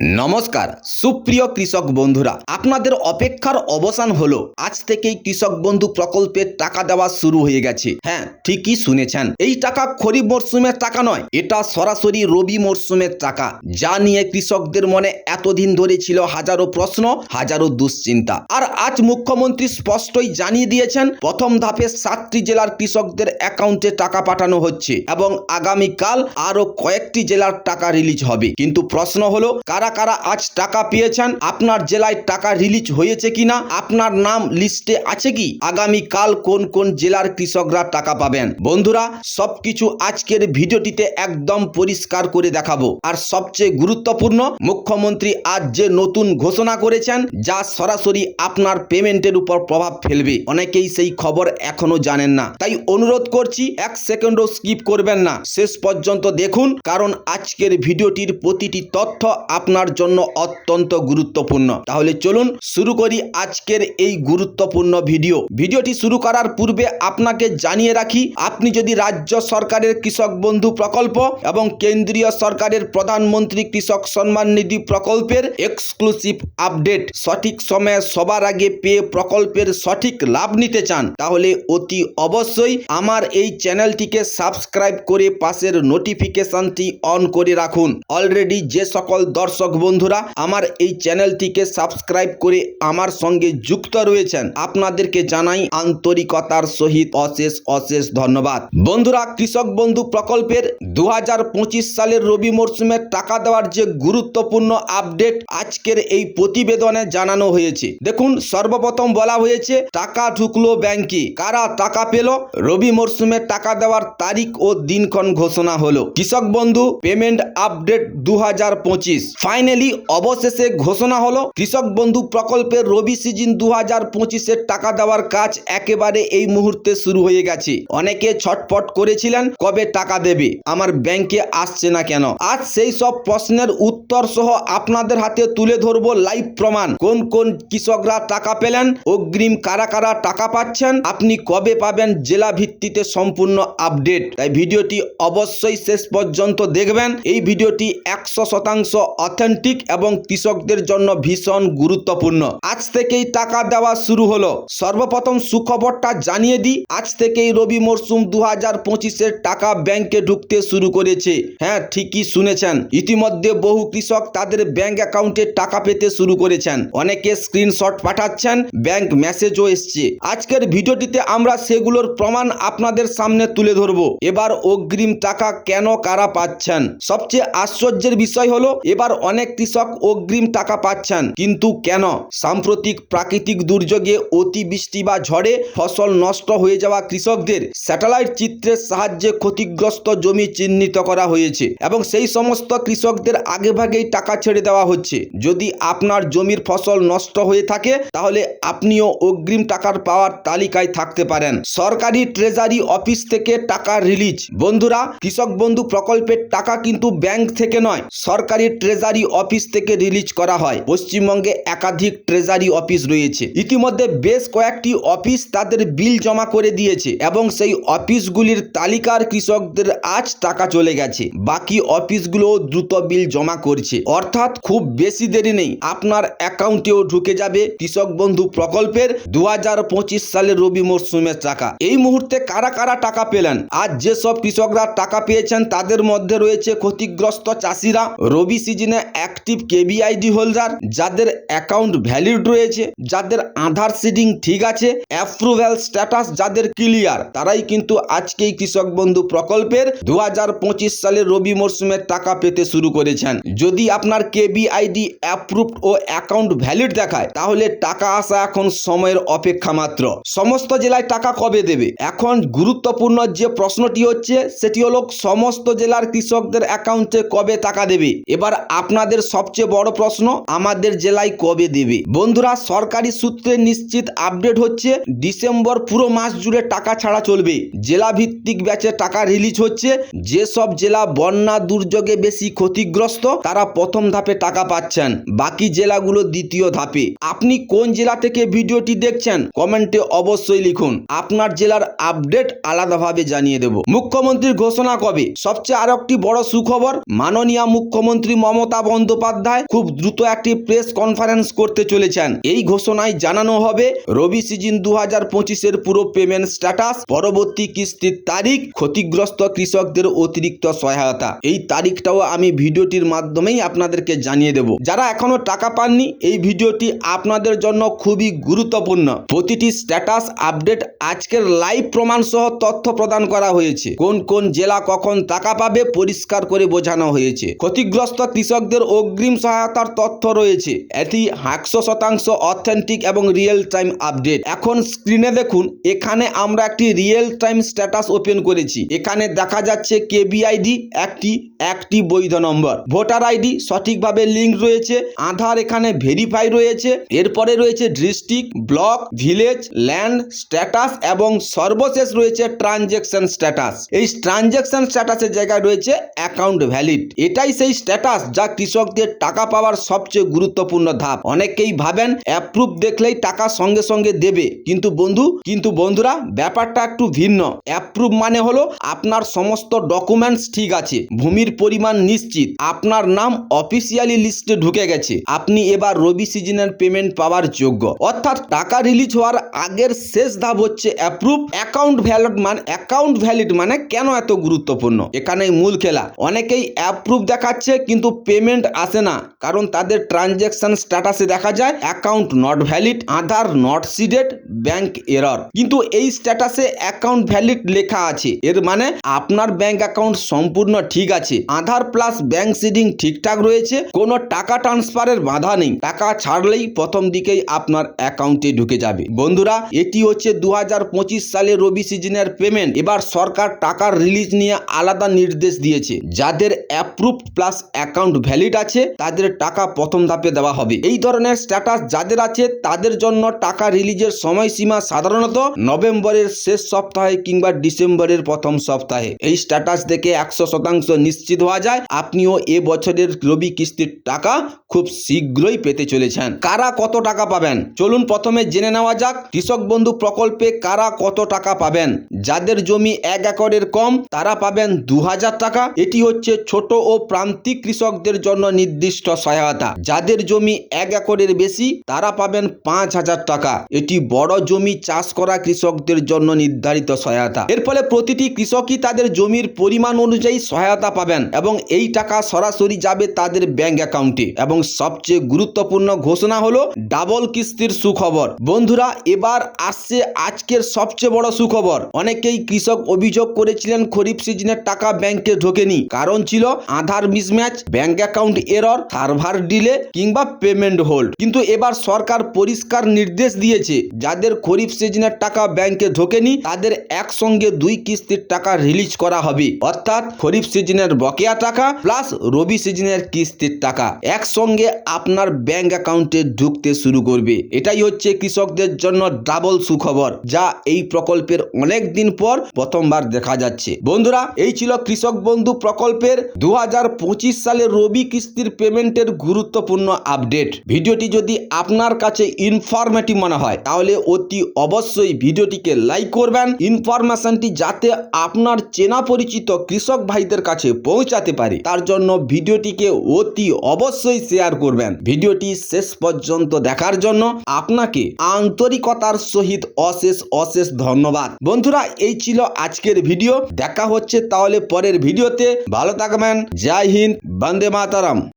নমস্কার, সুপ্রিয় কৃষক বন্ধুরা। আপনাদের অপেক্ষার অবসান হলো। আজ থেকেই কৃষক বন্ধু প্রকল্পের টাকা দেওয়া শুরু হয়ে গেছে। হ্যাঁ ঠিকই শুনেছেন। এই টাকা খরিফ মরশুমের টাকা নয়, এটা সরাসরি রবি মরশুমের টাকা। যা নিয়ে কৃষকদের মনে এতদিন ধরে ছিল হাজারো প্রশ্ন, হাজারো দুশ্চিন্তা। আর আজ মুখ্যমন্ত্রী স্পষ্টই জানিয়ে দিয়েছেন, প্রথম ধাপে সাতটি জেলার কৃষকদের অ্যাকাউন্টে টাকা পাঠানো হচ্ছে এবং আগামীকাল আরও কয়েকটি জেলার টাকা রিলিজ হবে। কিন্তু প্রশ্ন হলো, কারা কারা কারা আজ টাকা পেয়েছেন? আপনার জেলায় টাকা রিলিজ হয়েছে কিনা? আপনার নাম লিস্টে আছে কি? আগামী কাল কোন কোন জেলার কৃষকরা টাকা পাবেন? বন্ধুরা, সবকিছু আজকের ভিডিওটিতে একদম পরিষ্কার করে দেখাবো। আর সবচেয়ে গুরুত্বপূর্ণ, মুখ্যমন্ত্রী আজ যে নতুন ঘোষণা করেছেন, যা সরাসরি আপনার পেমেন্টের উপর প্রভাব ফেলবে। অনেকেই সেই খবর এখনও জানেন না। তাই অনুরোধ করছি, এক সেকেন্ডও স্কিপ করবেন না। শেষ পর্যন্ত দেখুন, কারণ আজকের ভিডিওটির প্রতিটি তথ্য আপনার জন্য অত্যন্ত গুরুত্বপূর্ণ। তাহলে চলুন শুরু করি আজকের এই গুরুত্বপূর্ণ ভিডিও। ভিডিওটি শুরু করার পূর্বে আপনাকে জানিয়ে রাখি, আপনি যদি রাজ্য সরকারের কৃষক বন্ধু প্রকল্প এবং কেন্দ্রীয় সরকারের প্রধানমন্ত্রী কৃষক সম্মান নিধি প্রকল্পের এক্সক্লুসিভ আপডেট সঠিক সময়ে সবার আগে পেয়ে প্রকল্পের সঠিক লাভ নিতে চান, তাহলে অতি অবশ্যই আমার এই চ্যানেলটিকে সাবস্ক্রাইব করে পাশের নোটিফিকেশনটি অন করে রাখুন। অলরেডি যে সকল দর্শক বন্ধুরা, আমার এই চ্যানেলটিকে সাবস্ক্রাইব করে আমার সঙ্গে যুক্ত রয়েছেন। আপনাদেরকে জানাই আন্তরিকতার সহিত অশেষ অশেষ ধন্যবাদ। বন্ধুরা, কৃষক বন্ধু প্রকল্পের দু হাজার পঁচিশ সালের রবি মরশুমে টাকা দেওয়ার যে গুরুত্বপূর্ণ আপডেট আজকের এই প্রতিবেদনে জানানো হয়েছে। দেখুন, সর্বপ্রথম বলা হয়েছে, টাকা ঢুকলো ব্যাংকে। কারা টাকা পেল? রবি মরশুমে টাকা দেওয়ার তারিখ ও দিনক্ষণ ঘোষণা হলো। কৃষক বন্ধু, পেমেন্ট আপডেট দু হাজার পঁচিশ। ফাইনালি অবশেষে ঘোষণা হলো, কৃষক বন্ধু প্রকল্পের রবি সিজন দু হাজার পঁচিশের টাকা দেওয়ার কাজ একেবারে এই মুহূর্তে শুরু হয়ে গেছে। অনেকে ছটপট করেছিলেন, কবে টাকা দেবে? আমার ব্যাংকে আসছে না কেন? আজ সেই সব প্রশ্নের উত্তর সহ আপনাদের হাতে তুলে ধরবো লাইভ প্রমাণ। কোন কোন কৃষকরা টাকা পেলেন? অগ্রিম কারা কারা টাকা পাচ্ছেন? আপনি কবে পাবেন? জেলা ভিত্তিতে সম্পূর্ণ আপডেট। তাই ভিডিওটি অবশ্যই শেষ পর্যন্ত দেখবেন। এই ভিডিওটি একশো শতাংশ অথেন্টিক এবং কৃষকদের জন্য ভীষণ গুরুত্বপূর্ণ। আজ থেকেই টাকা দেওয়া শুরু হলো। সর্বপ্রথম সুখবরটা জানিয়ে দিই, আজ থেকেই রবি মরশুম দু হাজার পঁচিশের টাকা ব্যাংকে ঢুকতে শুরু করেছে। হ্যাঁ ঠিকই শুনেছেন। ইতিমধ্যে বহু কৃষক তাদের ব্যাংক অ্যাকাউন্টে টাকা পেতে শুরু করেছেন। অনেকে স্ক্রিনশট পাঠাচ্ছেন, ব্যাংক মেসেজও এসছে। আজকের ভিডিওটিতে আমরা সেগুলোর প্রমাণ আপনাদের সামনে তুলে ধরবো। এবার অগ্রিম টাকা কেন কারা পাচ্ছেন? সবচেয়ে আশ্চর্যের বিষয় হলো, এবার অনেক কৃষক অগ্রিম টাকা পাচ্ছেন। কিন্তু কেন? সাম্প্রতিক প্রাকৃতিক দুর্যোগে অতিবৃষ্টি বা ঝড়ে ফসল নষ্ট হয়ে যাওয়া কৃষকদের স্যাটেলাইট চিত্রের সাহায্যে ক্ষতিগ্রস্ত জমি চিহ্নিত করা হয়েছে এবং সেই সমস্ত কৃষকদের আগেভাগেই টাকা ছেড়ে দেওয়া হচ্ছে। যদি আপনার জমির ফসল নষ্ট হয়ে থাকে, তাহলে আপনিও অগ্রিম টাকার পাওয়ার তালিকায় থাকতে পারেন। সরকারি ট্রেজারি অফিস থেকে টাকা রিলিজ। বন্ধুরা, কৃষক বন্ধু প্রকল্পের টাকা কিন্তু ব্যাংক থেকে নয়, সরকারি ট্রেজারি অফিস থেকে রিলিজ করা হয়। পশ্চিমবঙ্গে একাধিক ট্রেজারি অফিস রয়েছে। ইতিমধ্যে বেশ কয়েকটি অফিস তাদের বিল জমা করে দিয়েছে এবং সেই অফিসগুলির তালিকার কৃষকদের আজ টাকা চলে গেছে। বাকি অফিসগুলো দ্রুত বিল জমা করছে। অর্থাৎ খুব বেশি দেরি নেই। আপনার অ্যাকাউন্টেও ঢুকে যাবে কৃষক বন্ধু প্রকল্পের দু সালের রবি মরশুমের টাকা। এই মুহূর্তে কারা কারা টাকা পেলেন? আজ যেসব কৃষকরা টাকা পেয়েছেন তাদের মধ্যে রয়েছে ক্ষতিগ্রস্ত চাষিরা। রবি সিজনে অ্যাক্টিভ কেবিআইডি হোল্ডার যাদের অ্যাকাউন্ট ভ্যালিড রয়েছে, যাদের আধার সিডিং ঠিক আছে অ্যাপ্রুভ্যাল স্ট্যাটাস যাদের ক্লিয়ার তারাই কিন্তু আজকেই কৃষক বন্ধু প্রকল্পের দু সালের রবি মরশুমের টাকা পেতে শুরু করেছেন। যদি আপনার কেবিআইডি অ্যাপ্রুভড ও অ্যাকাউন্ট ভ্যালিড দেখায়, তাহলে টাকা আসা এখন সময়ের অপেক্ষা মাত্র। সমস্ত জেলায় টাকা কবে দেবে? এখন গুরুত্বপূর্ণ যে প্রশ্নটি হচ্ছে, সেটি হলো, সমস্ত জেলার কৃষকদের অ্যাকাউন্টে কবে টাকা দেবে? এবার আপনাদের সবচেয়ে বড় প্রশ্ন, আমাদের জেলায় কবে দেবে? বন্ধুরা, সরকারি সূত্রে নিশ্চিত আপডেট হচ্ছে, ডিসেম্বর পুরো মাস জুড়ে টাকা ছাড়া চলবে। জেলা ভিত্তিক ব্যাচে টাকা রিলিজ হচ্ছে, যেসব জেলা বন্যা দুর্যোগে বেশি ক্ষতিগ্রস্ত, তারা প্রথম ধাপে টাকা পাচ্ছেন, বাকি জেলাগুলো দ্বিতীয় ধাপে। আপনি কোন জেলা থেকে ভিডিওটি দেখছেন, কমেন্টে অবশ্যই লিখুন। আপনার জেলার আপডেট আলাদাভাবে জানিয়ে দেব। মুখ্যমন্ত্রীর ঘোষণা কবে? সবচেয়ে আর একটি বড় সুখবর, মাননীয় মুখ্যমন্ত্রী মমতা বন্দ্যোপাধ্যায় খুব দ্রুত একটি প্রেস কনফারেন্স করতে চলেছেন। এই ঘোষণায় জানানো হবে, রবি সিজন দু হাজার পঁচিশের পুরো পেমেন্ট স্ট্যাটাস, পরবর্তী কিস্তির তারিখ, ক্ষতিগ্রস্ত কৃষকদের অতিরিক্ত সহায়তা। এই তারিখটাও আমি ভিডিওটির মাধ্যমেই আপনাদেরকে জানিয়ে দেব। যারা এখনও টাকা পাননি, এই ভিডিওটি আপনাদের জন্য খুবই গুরুত্বপূর্ণ। প্রতিটি স্ট্যাটাস আপডেট আজকের লাইভ প্রমাণ সহ তথ্য প্রদান করা হয়েছে। কোন কোন জেলা কখন টাকা পাবে, পরিষ্কার করে বোঝানো হয়েছে। ক্ষতিগ্রস্ত কৃষকদের অগ্রিম সহায়তার তথ্য রয়েছে। এটি একশো শতাংশ অথেন্টিক এবং রিয়েল টাইম আপডেট এখন স্ক্রিনে দেখুন, এখানে আমরা একটি রিয়েল টাইম স্ট্যাটাস ওপেন করেছি। এখানে দেখা যাচ্ছে কেবিআইডি একটি একটি বৈধ নম্বর ভোটার আইডি সঠিকভাবে লিঙ্ক রয়েছে, আধার এখানে ভেরিফাই রয়েছে। এরপরে রয়েছে district block village land status এবং সর্বশেষ রয়েছে ট্রানজেকশন স্ট্যাটাস এই ট্রানজেকশন স্ট্যাটাসের জায়গায় রয়েছে অ্যাকাউন্ট ভ্যালিড এটাই সেই স্ট্যাটাস যা কৃষকদের টাকা পাওয়ার সবচেয়ে গুরুত্বপূর্ণ ধাপ। অনেকেই ভাবেন অ্যাপ্রুভ দেখলেই টাকা সঙ্গে সঙ্গে দেবে। কিন্তু বন্ধু, কিন্তু বন্ধুরা, ব্যাপারটা একটু ভিন্ন। অ্যাপ্রুভ মানে হলো আপনার সমস্ত ডকুমেন্টস ঠিক আছে, ভূমির পরিমাণ নিশ্চিত, আপনার নাম অফিসিয়ালি লিস্টে ঢুকে গেছে। আপনি এবার রবি সিজনের পেমেন্ট পাওয়ার যোগ্য। অর্থাৎ টাকা রিলিজ হওয়ার আগের শেষ ধাপ হচ্ছে অ্যাপ্রুভ অ্যাকাউন্ট ভ্যালিড মানে অ্যাকাউন্ট ভ্যালিড মানে কেন এত গুরুত্বপূর্ণ? এখানেই মূল খেলা। অনেকেই অ্যাপ্রুভ দেখাচ্ছে, কিন্তু পেমেন্ট আসে না, কারণ তাদের ট্রানজ্যাকশন স্ট্যাটাসে দেখা যায় account not valid Aadhaar not seeded bank error কিন্তু এই স্ট্যাটাসে অ্যাকাউন্ট ভ্যালিড লেখা আছে, এর মানে আপনার ব্যাংক অ্যাকাউন্ট সম্পূর্ণ ঠিক আছে আধার প্লাস ব্যাংক সিডিং ঠিকঠাক রয়েছে, কোনো টাকা ট্রান্সফারের বাধা নেই, টাকা ছাড়লেই প্রথম দিকেই আপনার অ্যাকাউন্টে ঢুকে যাবে। বন্ধুরা, এটি হচ্ছে দু হাজার পঁচিশ সালে রবি সিজনের পেমেন্ট এবার সরকার টাকার রিলিজ নিয়ে আলাদা নির্দেশ দিয়েছে, যাদের অ্যাপ্রুভ প্লাস অ্যাকাউন্ট ভ্যালিড আছে, তাদের টাকা প্রথম ধাপে দেওয়া হবে। এই ধরনের স্ট্যাটাস যাদের আছে, তাদের জন্য টাকা রিলিজের সময়সীমা সাধারণত নভেম্বরের শেষ সপ্তাহে কিংবা ডিসেম্বরের প্রথম সপ্তাহে। এই স্ট্যাটাস দেখে একশো শতাংশ নিশ্চিত হওয়া যায়, আপনিও এ বছরের রবি কিস্তির টাকা খুব শীঘ্রই পেতে চলেছেন। কারা কত টাকা পাবেন? চলুন প্রথমে জেনে নেওয়া যাক, কৃষক বন্ধু প্রকল্পে কারা কত টাকা পাবেন? যাদের জমি এক একরের কম, তারা পাবেন দু হাজার টাকা। এটি হচ্ছে ছোট ও প্রান্তিক কৃষকদের জন্য নির্দিষ্ট সহায়তা। যাদের জমি এক একরের বেশি, তারা পাবেন পাঁচ হাজার টাকা। এটি বড় জমি চাষ করা কৃষকদের জন্য নির্ধারিত সহায়তা। এর ফলে প্রতিটি কৃষকই তাদের জমির পরিমাণ অনুযায়ী সহায়তা পাবেন এবং এই টাকা সরাসরি যাবে তাদের ব্যাংক অ্যাকাউন্টে। এবং সবচেয়ে গুরুত্বপূর্ণ ঘোষণা হলো, ডাবল কিস্তির সুখবর। বন্ধুরা, এবার আসছে আজকের সবচেয়ে বড় সুখবর। অনেকেই কৃষক অভিযোগ করেছিলেন, খরিফ সিজনের টাকা ব্যাংকে ঢোকেনি। কারণ ছিল Aadhaar mismatch, bank account error server delay কিংবা পেমেন্ট হোল্ড কিন্তু এবার সরকার পরিষ্কার নির্দেশ দিয়েছে, যাদের খরিফ সিজনের টাকা ব্যাংকে ঢোকেনি, তাদের একসঙ্গে দুই কিস্তির টাকা রিলিজ করা হবে। অর্থাৎ খরিফ সিজনের বকেয়া টাকা প্লাস রবি সিজনের কিস্তির টাকা একসঙ্গে আপনার ব্যাংক অ্যাকাউন্টে ঢুকতে শুরু করবে। এটাই হচ্ছে কৃষকদের জন্য ডাবল সুখবর, যা এই প্রকল্পের অনেক দিন পর প্রথমবার দেখা যাচ্ছে। বন্ধুরা, এই ছিল কৃষক বন্ধু প্রকল্পের দু সালের রবি কিস্তির পেমেন্টের গুরুত্বপূর্ণ আপডেট। ভিডিওটি যদি আপনার কাছে ইনফরমেটিভ মনে হয়, তাহলে অতি অবশ্যই ভিডিওটিকে লাইক করবেন। ইনফরমেশনটি যাতে আপনার চেনা পরিচিত কৃষক ভাইদের কাছে পৌঁছাতে পারে, তার জন্য ভিডিওটিকে অতি অবশ্যই শেয়ার করবেন। ভিডিওটি শেষ পর্যন্ত দেখার জন্য আপনাকে আন্তরিকতার সহিত অশেষ অশেষ ধন্যবাদ। বন্ধুরা, এই ছিল আজকের ভিডিও। দেখা হচ্ছে তাহলে পরের ভিডিওতে। ভালো থাকবেন। জয় হিন্দ। বন্দে Mataram